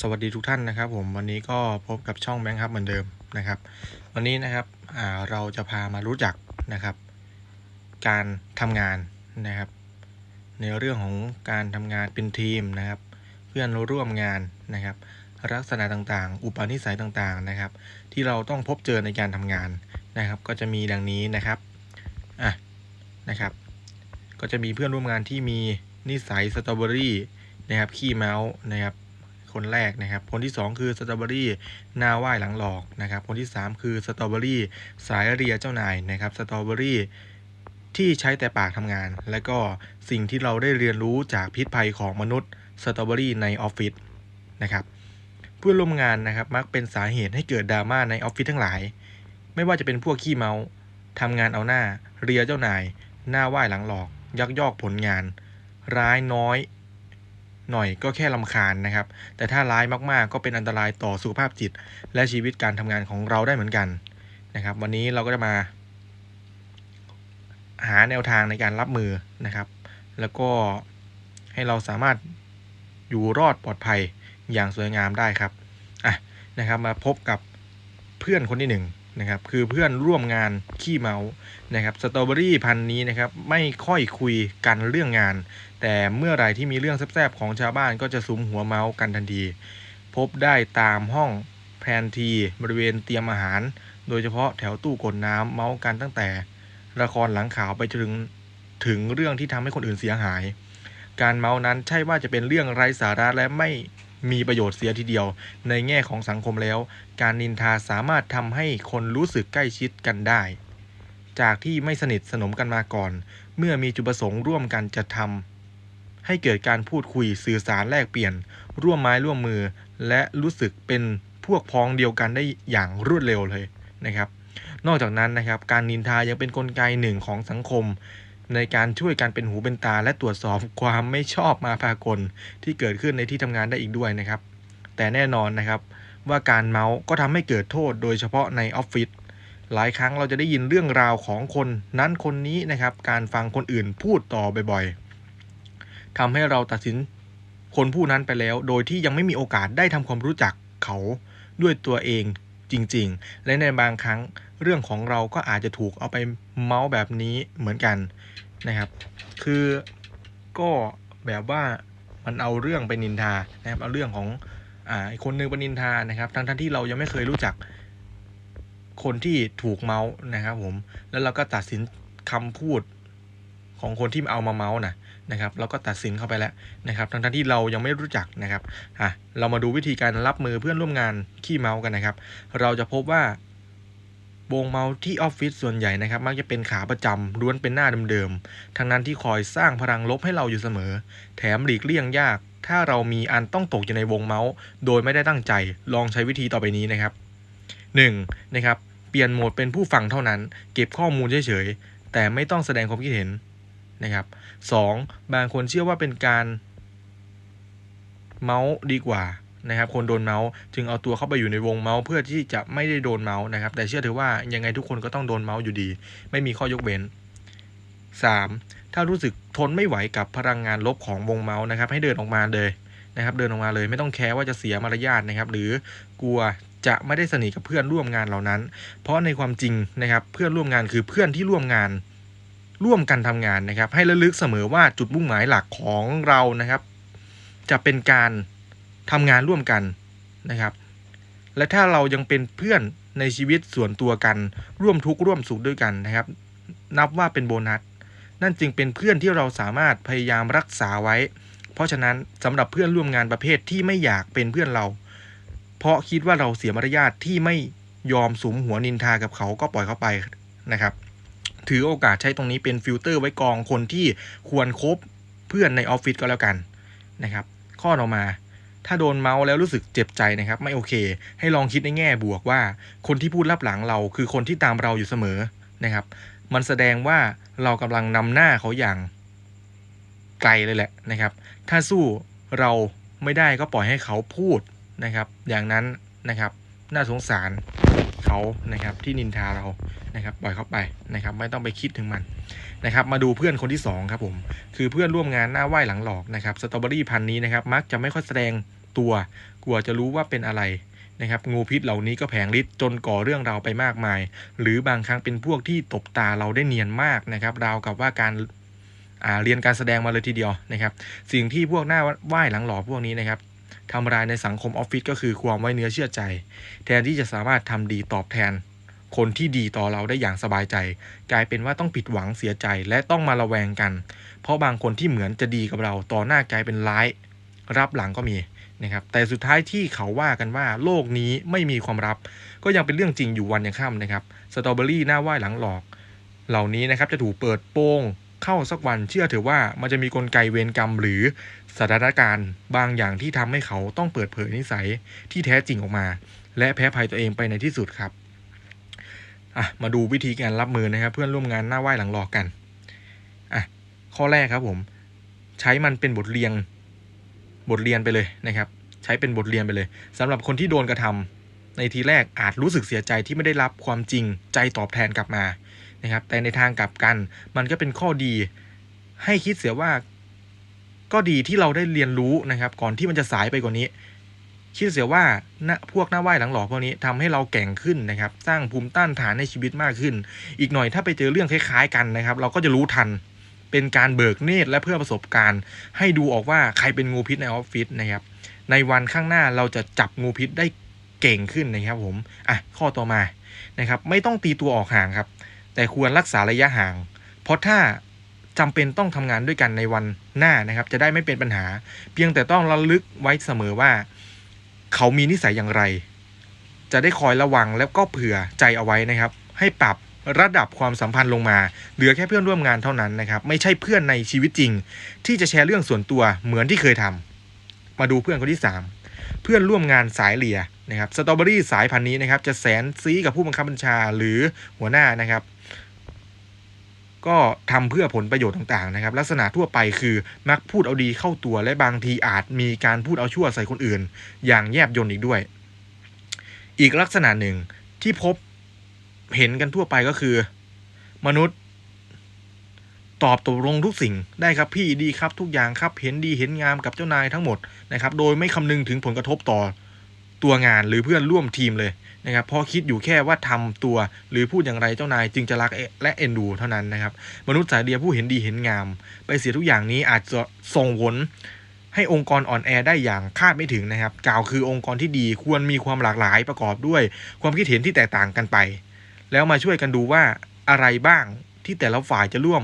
สวัสดีทุกท่านนะครับผมวันนี้ก็พบกับช่องแบงค์ครับเหมือนเดิมนะครับ วันนี้นะครับเราจะพามารู้จักนะครับ การทำงานนะครับ ในเรื่องของการทำงานเป็นทีมนะครับ เพื่อนร่วมงานนะครับ ลักษณะต่างๆ อุปนิสัยต่างๆนะครับ ที่เราต้องพบเจอในการทำงานนะครับ ก็จะมีดังนี้นะครับอะนะครับ ก็จะมีเพื่อนร่วมงานที่มีนิสัยสตรอเบอรี่นะครับขี้เมาส์นะครับ คนแรกนะครับ คนที่ 2 คือสตรอเบอรี่หน้าไหว้หลังหลอกนะครับ คนที่ 3 คือสตรอเบอรี่สายเรียเจ้านายนะครับสตรอเบอรี่ที่ใช้แต่ปากทำงาน และก็สิ่งที่เราได้เรียนรู้จากพิษภัยของมนุษย์สตรอเบอรี่ในออฟฟิศนะครับเพื่อนร่วมงานนะครับมักเป็นสาเหตุให้เกิดดราม่าในออฟฟิศทั้งหลาย ไม่ว่าจะเป็นพวกขี้เมาทำงานเอาหน้า เรียเจ้านาย หน้าไหว้หลังหลอก ยักยอกผลงาน ร้ายน้อย หน่อยก็แค่ลำคาญนะครับ แต่ถ้าร้ายมากๆ ก็เป็นอันตรายต่อสุขภาพจิต และชีวิตการทำงานของเราได้เหมือนกันนะครับ วันนี้เราก็จะมา หาแนวทางในการรับมือนะครับ แล้วก็ให้เราสามารถอยู่รอดปลอดภัยอย่างสวยงามได้ครับอะนะครับ มาพบกับเพื่อนคนที่หนึ่งนะครับคือเพื่อนร่วมงานขี้เมานะครับสตรอเบอรี่พันนี้นะครับไม่ค่อยคุยกันเรื่องงาน แต่เมื่อไหร่ที่มีเรื่องแซบๆของชาวบ้านก็จะสุมหัวเมาส์กันทันที พบได้ตามห้องแพนทีบริเวณเตรียมอาหาร โดยเฉพาะแถวตู้กดน้ำเมาส์กันตั้งแต่ ละครหลังข่าวไปถึงถึงเรื่องที่ทำให้คนอื่นเสียหาย การเมาส์นั้นใช่ว่าจะเป็นเรื่องไร้สาระและไม่มีประโยชน์เสียทีเดียว ในแง่ของสังคมแล้ว การนินทาสามารถทำให้คนรู้สึกใกล้ชิดกันได้ จากที่ไม่สนิทสนมกันมาก่อน เมื่อมีจุดประสงค์ร่วมกันจะทำ ให้เกิดการพูดคุยสื่อสารแลกเปลี่ยน ร่วมไม้ร่วมมือ และรู้สึกเป็นพวกพ้องเดียวกันได้อย่างรวดเร็วเลยนะครับ นอกจากนั้นนะครับการนินทายังเป็นนกลไกหนึ่งของสังคม ในการช่วยกันเป็นหูเป็นตา และตรวจสอบความไม่ชอบมาพากลที่เกิดขึ้นในที่ทำงานได้อีกด้วยนะครับ แต่แน่นอนนะครับว่าการเมาส์ก็ทำให้เกิดโทษโดยเฉพาะในออฟฟิศหลายครั้งเราจะได้ยินเรื่องราวของคนนั้นคนนี้นะครับ การฟังคนอื่นพูดต่อบ่อยๆ ทำให้เราตัดสินคนผู้นั้นไปแล้ว โดยที่ยังไม่มีโอกาสได้ทำความรู้จักเขาด้วยตัวเองจริง ๆ และในบางครั้งเรื่องของเราก็อาจจะถูกเอาไปเมาส์แบบนี้เหมือนกันนะครับ คือก็แบบว่ามันเอาเรื่องไปนินทานะครับ เอาเรื่องของอ่าอีกคนนึงไปนินทานะครับ ทั้งทั้งที่เรายังไม่เคยรู้จักคนที่ถูกเมาส์นะครับผม แล้วเราก็ตัดสินคำพูดของคนที่เอามาเมาส์นะ นะครับเราก็ตัดสินเข้าไปแล้วนะครับทั้งที่เรายังไม่รู้จักนะครับอะเรามาดูวิธีการรับมือเพื่อนร่วมงานขี้เมาส์กันนะครับ เราจะพบว่าวงเมาส์ที่ออฟฟิศส่วนใหญ่นะครับ มักจะเป็นขาประจำล้วนเป็นหน้าเดิมๆทั้งนั้นที่คอยสร้างพลังลบให้เราอยู่เสมอ แถมหลีกเลี่ยงยาก ถ้าเรามีอันต้องตกอยู่ในวงเมาส์ โดยไม่ได้ตั้งใจลองใช้วิธีต่อไปนี้นะครับ 1. นะครับเปลี่ยนโหมดเป็นผู้ฟังเท่านั้น เก็บข้อมูลเฉยๆแต่ไม่ต้องแสดงความคิดเห็น นะครับ 2. บางคนเชื่อว่าเป็นการเมาส์ดีกว่านะครับคนโดนเมาส์จึงเอาตัวเข้าไปอยู่ในวงเมาส์เพื่อที่จะไม่ได้โดนเมาส์นะครับ แต่เชื่อเถอะว่ายังไงทุกคนก็ต้องโดนเมาส์อยู่ดี ไม่มีข้อยกเว้น 3. ถ้ารู้สึกทนไม่ไหวกับพลังงานลบของวงเมาส์นะครับ ให้เดินออกมาเลยนะครับ เดินออกมาเลยไม่ต้องแคร์ว่าจะเสียมารยาทนะครับ หรือกลัวจะไม่ได้สนิทกับเพื่อนร่วมงานเหล่านั้น เพราะในความจริงนะครับ เพื่อนร่วมงานคือเพื่อนที่ร่วมงาน ร่วมกันทำงานนะครับ ให้ระลึกเสมอว่าจุดมุ่งหมายหลักของเรานะครับ จะเป็นการทำงานร่วมกันนะครับ และถ้าเรายังเป็นเพื่อนในชีวิตส่วนตัวกันร่วมทุกข์ร่วมสุขด้วยกันนะครับ นับว่าเป็นโบนัส นั่นจึงเป็นเพื่อนที่เราสามารถพยายามรักษาไว้ เพราะฉะนั้นสำหรับเพื่อนร่วมงานประเภทที่ไม่อยากเป็นเพื่อนเรา เพราะคิดว่าเราเสียมารยาทที่ไม่ยอมสมหัวนินทากับเขาก็ปล่อยเขาไปนะครับ ถือโอกาสใช้ตรงนี้เป็นฟิลเตอร์ไว้กรองคนที่ควรครบเพื่อนในออฟฟิศก็แล้วกันนะครับข้อต่อมา ถ้าโดนเมาส์แล้วรู้สึกเจ็บใจนะครับ ไม่โอเค ให้ลองคิดในแง่บวกว่า คนที่พูดรับหลังเราคือคนที่ตามเราอยู่เสมอนะครับ มันแสดงว่าเรากำลังนำหน้าเขาอย่างไกลเลยแหละนะครับ ถ้าสู้เราไม่ได้ก็ปล่อยให้เขาพูดนะครับ อย่างนั้นนะครับ น่าสงสาร เขานะครับที่นินทาเรานะครับปล่อยเขาไปนะครับไม่ต้องไปคิดถึงมันนะครับมาดูเพื่อนคนที่สองครับผมคือเพื่อนร่วมงานหน้าไหว้หลังหลอกนะครับสตรอเบอรี่พันธุ์นี้นะครับมักจะไม่ค่อยแสดงตัวกลัวจะรู้ว่าเป็นอะไรนะครับงูพิษเหล่านี้ก็แผงฤทธิ์จนก่อเรื่องราวไปมากมาย หรือบางครั้งเป็นพวกที่ตบตาเราได้เนียนมากนะครับราวกับว่าการเรียนการแสดงมาเลยทีเดียวนะครับ สิ่งที่พวกหน้าไหว้หลังหล่อพวกนี้นะครับ ทำลายในสังคมออฟฟิศก็คือความไว้เนื้อเชื่อใจ แทนที่จะสามารถทำดีตอบแทน คนที่ดีต่อเราได้อย่างสบายใจ กลายเป็นว่าต้องผิดหวังเสียใจและต้องมาระแวงกัน เพราะบางคนที่เหมือนจะดีกับเราต่อหน้ากลายเป็นร้าย รับหลังก็มีนะครับแต่สุดท้ายที่เขาว่ากันว่าโลกนี้ไม่มีความลับ ก็ยังเป็นเรื่องจริงอยู่วันยังค่ำนะครับสตรอเบอรี่หน้าไหว้หลังหลอก เหล่านี้นะครับจะถูกเปิดโปง เข้าสักวันเชื่อเถอะว่ามันจะมีกลไกเวรกรรมหรือสถานการณ์บางอย่างที่ทำให้เขาต้องเปิดเผยนิสัยที่แท้จริงออกมา และแพ้ภัยตัวเองไปในที่สุดครับอะมาดูวิธีการรับมือนะครับ เพื่อนร่วมงานหน้าไหว้หลังหลอกกันอะข้อแรกครับผม ใช้มันเป็นบทเรียนบทเรียนไปเลยนะครับ ใช้เป็นบทเรียนไปเลยสำหรับคนที่โดนกระทำในทีแรกอาจรู้สึกเสียใจที่ไม่ได้รับความจริงใจตอบแทนกลับมา นะครับ แต่ในทางกลับกัน มันก็เป็นข้อดีให้คิดเสียว่าก็ดีที่เราได้เรียนรู้นะครับ ก่อนที่มันจะสายไปกว่านี้ คิดเสียว่าพวกหน้าไหว้หลังหลอกพวกนี้ทำให้เราแก่งขึ้นนะครับ สร้างภูมิต้านทานในชีวิตมากขึ้น อีกหน่อยถ้าไปเจอเรื่องคล้ายๆกันนะครับ เราก็จะรู้ทันเป็นการเบิกเนตรและเพื่อประสบการณ์ ให้ดูออกว่าใครเป็นงูพิษในออฟฟิศนะครับ ในวันข้างหน้าเราจะจับงูพิษได้เก่งขึ้นนะครับผมอะข้อต่อมานะครับ ไม่ต้องตีตัวออกห่างครับ แต่ควรรักษาระยะห่าง เพราะถ้าจำเป็นต้องทำงานด้วยกันในวันหน้านะครับ จะได้ไม่เป็นปัญหา เพียงแต่ต้องระลึกไว้เสมอว่า เขามีนิสัยอย่างไร จะได้คอยระวังแล้วก็เผื่อใจเอาไว้นะครับ ให้ปรับระดับความสัมพันธ์ลงมา เหลือแค่เพื่อนร่วมงานเท่านั้นนะครับ ไม่ใช่เพื่อนในชีวิตจริง ที่จะแชร์เรื่องส่วนตัวเหมือนที่เคยทำมาดูเพื่อนคนที่ 3 เพื่อนร่วมงานสายเลียนะครับสตรอเบอรี่สายพันธุ์นี้นะครับ จะแสนซีกับผู้บังคับบัญชาหรือหัวหน้านะครับ ก็ทำเพื่อผลประโยชน์ต่างๆนะครับ ลักษณะทั่วไปคือมักพูดเอาดีเข้าตัวและบางทีอาจมีการพูดเอาชั่วใส่คนอื่น อย่างแยบยลอีกด้วย อีกลักษณะหนึ่งที่พบเห็นกันทั่วไปก็คือ มนุษย์ตอบตกลงทุกสิ่งได้ครับพี่ดีครับทุกอย่างครับเห็นดีเห็นงามกับเจ้านายทั้งหมดนะครับ โดยไม่คำนึงถึงผลกระทบต่อ ตัวงานหรือเพื่อนร่วมทีมเลยนะครับเพราะคิดอยู่แค่ว่าทำตัวหรือพูดอย่างไรเจ้านายจึงจะรักและเอ็นดูเท่านั้นนะครับ มนุษย์สายเดียวผู้เห็นดีเห็นงาม ไปเสียทุกอย่างนี้อาจจะส่งผลให้องค์กรอ่อนแอได้อย่างคาดไม่ถึงนะครับ กล่าวคือองค์กรที่ดีควรมีความหลากหลายประกอบด้วย ความคิดเห็นที่แตกต่างกันไป แล้วมาช่วยกันดูว่าอะไรบ้างที่แต่ละฝ่ายจะร่วม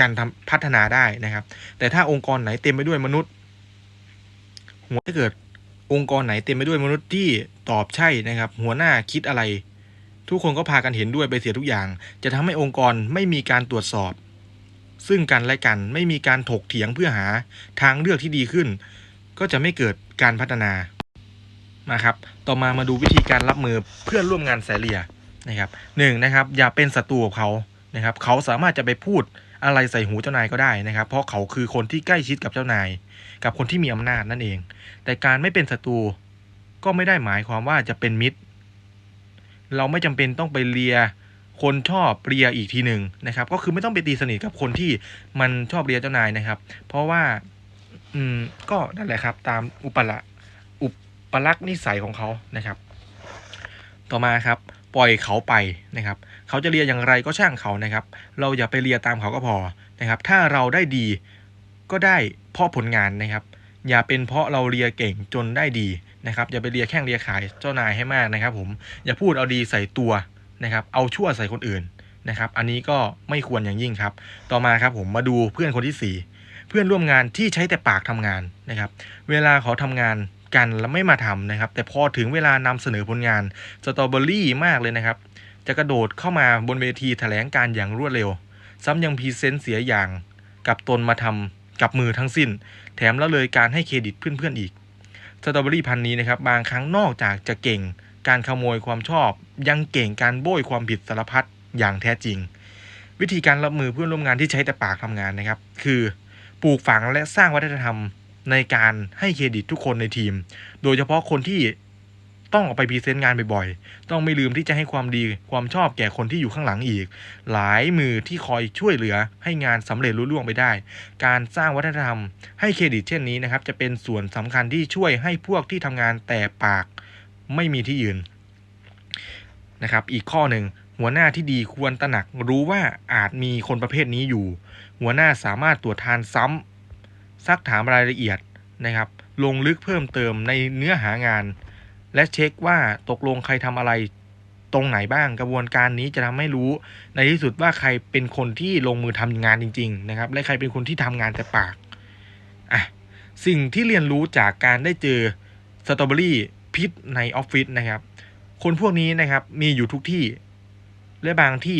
กันทำพัฒนาได้นะครับ แต่ถ้าองค์กรไหนเต็มไปด้วยมนุษย์ หัวถ้าเกิด องค์กรไหนเต็มไปด้วยมนุษย์ที่ตอบใช่นะครับ หัวหน้าคิดอะไร ทุกคนก็พากันเห็นด้วยไปเสียทุกอย่าง จะทำให้องค์กรไม่มีการตรวจสอบ ซึ่งกันและกันไม่มีการถกเถียงเพื่อหาทางเลือกที่ดีขึ้น ก็จะไม่เกิดการพัฒนามาครับ ต่อมามาดูวิธีการรับมือเพื่อนร่วมงานแสเลียนะครับหนึ่งนะครับ อย่าเป็นศัตรูกับเขานะครับ เขาสามารถจะไปพูดอะไรใส่หูเจ้านายก็ได้นะครับ เพราะเขาคือคนที่ใกล้ชิดกับเจ้านาย กับคนที่มีอำนาจนั่นเอง แต่การไม่เป็นศัตรูก็ไม่ได้หมายความว่าจะเป็นมิตร เราไม่จำเป็นต้องไปเลียคนชอบเลียอีกทีหนึ่งนะครับ ก็คือไม่ต้องไปตีสนิทกับคนที่มันชอบเลียเจ้านายนะครับ เพราะว่า อืมก็นั่นแหละครับ ตามอุปละอุปลักษณ์นิสัยของเขานะครับ ต่อมาครับปล่อยเขาไปนะครับ เขาจะเลียอย่างไรก็ช่างเขานะครับ เราอย่าไปเลียตามเขาก็พอนะครับ ถ้าเราได้ดีก็ได้ เพราะผลงานนะครับ อย่าเป็นเพราะเราเลียเก่งจนได้ดีนะครับอย่าไปเลียแข้งเลียขายเจ้านายให้มากนะครับ ผมอย่าพูดเอาดีใส่ตัวนะครับ เอาชั่วใส่คนอื่นนะครับ อันนี้ก็ไม่ควรอย่างยิ่งครับ ต่อมาครับผมมาดูเพื่อนคนที่สี่เพื่อนร่วมงานที่ใช้แต่ปากทำงานนะครับ เวลาเขาทำงานกันแล้วไม่มาทำนะครับ แต่พอถึงเวลานำเสนอผลงานสตรอเบอรี่มากเลยนะครับ จะกระโดดเข้ามาบนเวทีแถลงการอย่างรวดเร็ว ซ้ำยังพรีเซนต์เสียอย่างกับตนมาทำ กับมือทั้งสิ้น แถมแล้วเลยการให้เครดิตเพื่อนๆอีกสตรอเบอรี่พันนี้นะครับบางครั้งนอกจากจะเก่ง การขโมยความชอบ ยังเก่งการโบยความผิดสารพัดอย่างแท้จริง วิธีการรับมือเพื่อนร่วมงานที่ใช้แต่ปากทำงานนะครับ คือปลูกฝังและสร้างวัฒนธรรมในการให้เครดิตทุกคนในทีม โดยเฉพาะคนที่ ต้องเอาไปพรีเซนต์งานบ่อยๆ ต้องไม่ลืมที่จะให้ความดีความชอบแก่คนที่อยู่ข้างหลังอีก หลายมือที่คอยช่วยเหลือให้งานสำเร็จรุ่ล่วงไปได้ การสร้างวัฒนธรรม ให้เครดิตเช่นนี้นะครับจะเป็นส่วนสำคัญที่ช่วยให้พวกที่ทำงานแต่ปากไม่มีที่ยืนนะครับ อีกข้อหนึ่งหัวหน้าที่ดีควรตระหนักรู้ว่าอาจมีคนประเภทนี้อยู่ หัวหน้าสามารถตรวจทานซ้ำซักถามรายละเอียดนะครับ ลงลึกเพิ่มเติมในเนื้อหางาน และเช็คว่าตกลงใครทำอะไรตรงไหนบ้างกระบวนการนี้จะทำให้รู้ ในที่สุดว่าใครเป็นคนที่ลงมือทำงานจริง ๆ นะครับ และใครเป็นคนที่ทำงานแต่ปากอะสิ่งที่เรียนรู้จากการได้เจอสตรอเบอรี่พิษในออฟฟิศนะครับ คนพวกนี้นะครับมีอยู่ทุกที่ และบางที่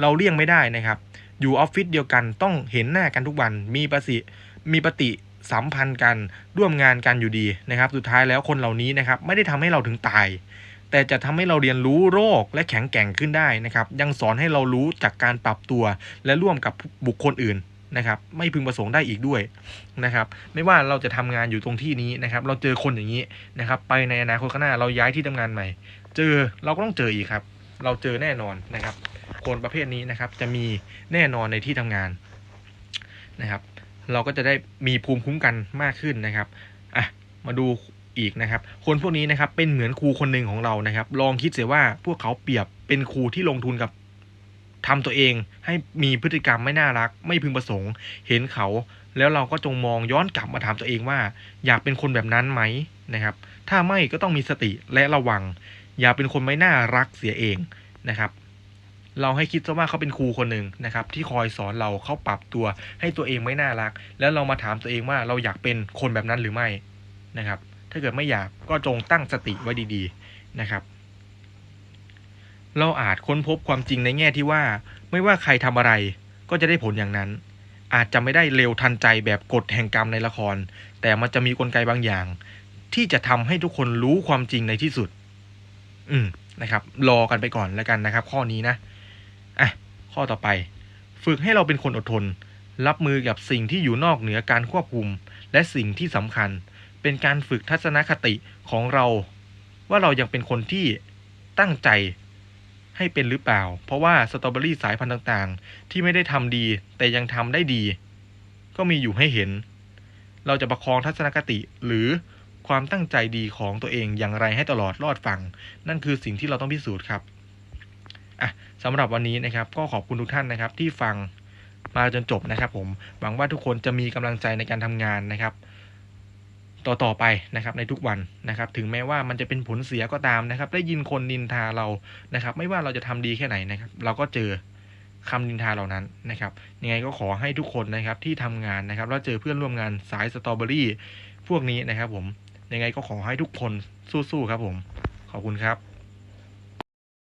เราเลี่ยงไม่ได้นะครับ อยู่ออฟฟิศเดียวกันต้องเห็นหน้ากันทุกวันมีประสิมีปฏิ สัมพันธ์กันร่วมงานกันอยู่ดีนะครับ สุดท้ายแล้วคนเหล่านี้นะครับไม่ได้ทำให้เราถึงตาย แต่จะทำให้เราเรียนรู้โรคและแข็งแกร่งขึ้นได้นะครับ ยังสอนให้เรารู้จากการปรับตัวและร่วมกับบุคคลอื่นนะครับ ไม่พึงประสงค์ได้อีกด้วยนะครับ ไม่ว่าเราจะทำงานอยู่ตรงที่นี้นะครับ เราเจอคนอย่างนี้นะครับ ไปในอนาคตข้างหน้าเราย้ายที่ทำงานใหม่ เจอเราก็ต้องเจออีกครับ เราเจอแน่นอนนะครับ คนประเภทนี้นะครับจะมีแน่นอนในที่ทำงานนะครับ เราก็จะได้มีภูมิคุ้มกันมากขึ้นนะครับอะมาดูอีกนะครับ คนพวกนี้นะครับเป็นเหมือนครูคนหนึ่งของเรานะครับ ลองคิดเสียว่าพวกเขาเปรียบเป็นครูที่ลงทุนกับทำตัวเองให้มีพฤติกรรมไม่น่ารัก ไม่พึงประสงค์ เห็นเขา แล้วเราก็จงมองย้อนกลับมาถามตัวเองว่า อยากเป็นคนแบบนั้นไหมนะครับ ถ้าไม่ก็ต้องมีสติและระวัง อย่าเป็นคนไม่น่ารักเสียเองนะครับ เราให้คิดซะว่าเขาเป็นครูคนหนึ่งนะครับที่คอยสอนเราเขาปรับตัวให้ตัวเองไม่น่ารัก แล้วเรามาถามตัวเองว่าเราอยากเป็นคนแบบนั้นหรือไม่นะครับ ถ้าเกิดไม่อยากก็จงตั้งสติไว้ดีๆนะครับ เราอาจค้นพบความจริงในแง่ที่ว่า ไม่ว่าใครทำอะไรก็จะได้ผลอย่างนั้น อาจจะไม่ได้เร็วทันใจแบบกฎแห่งกรรมในละคร แต่มันจะมีกลไกบางอย่าง ที่จะทำให้ทุกคนรู้ความจริงในที่สุด อืมนะครับ รอกันไปก่อนแล้วกันนะครับ ข้อนี้นะ อะข้อต่อไป ฝึกให้เราเป็นคนอดทน รับมือกับสิ่งที่อยู่นอกเหนือการควบคุม และสิ่งที่สำคัญ เป็นการฝึกทัศนคติของเรา ว่าเรายังเป็นคนที่ตั้งใจให้เป็นหรือเปล่า เพราะว่าสตรอเบอรี่สายพันธุ์ต่างๆ ที่ไม่ได้ทำดี แต่ยังทำได้ดี ก็มีอยู่ให้เห็น เราจะประคองทัศนคติหรือความตั้งใจดีของตัวเองอย่างไรให้ตลอดรอดฟัง นั่นคือสิ่งที่เราต้องพิสูจน์ครับอะ สำหรับวันนี้นะครับ ก็ขอบคุณทุกท่านนะครับที่ฟังมาจนจบนะครับผมหวังว่าทุกคนจะมีกำลังใจในการทำงานนะครับ ต่อต่อไปนะครับในทุกวันนะครับ ถึงแม้ว่ามันจะเป็นผลเสียก็ตามนะครับ ได้ยินคนนินทาเรานะครับ ไม่ว่าเราจะทำดีแค่ไหนนะครับ เราก็เจอคำนินทาเหล่านั้นนะครับยังไงก็ขอให้ทุกคนนะครับที่ทำงานนะครับแล้วเจอเพื่อนร่วมงานสายสตรอเบอรี่พวกนี้นะครับ ผมยังไงก็ขอให้ทุกคนสู้ๆครับผม ขอบคุณครับ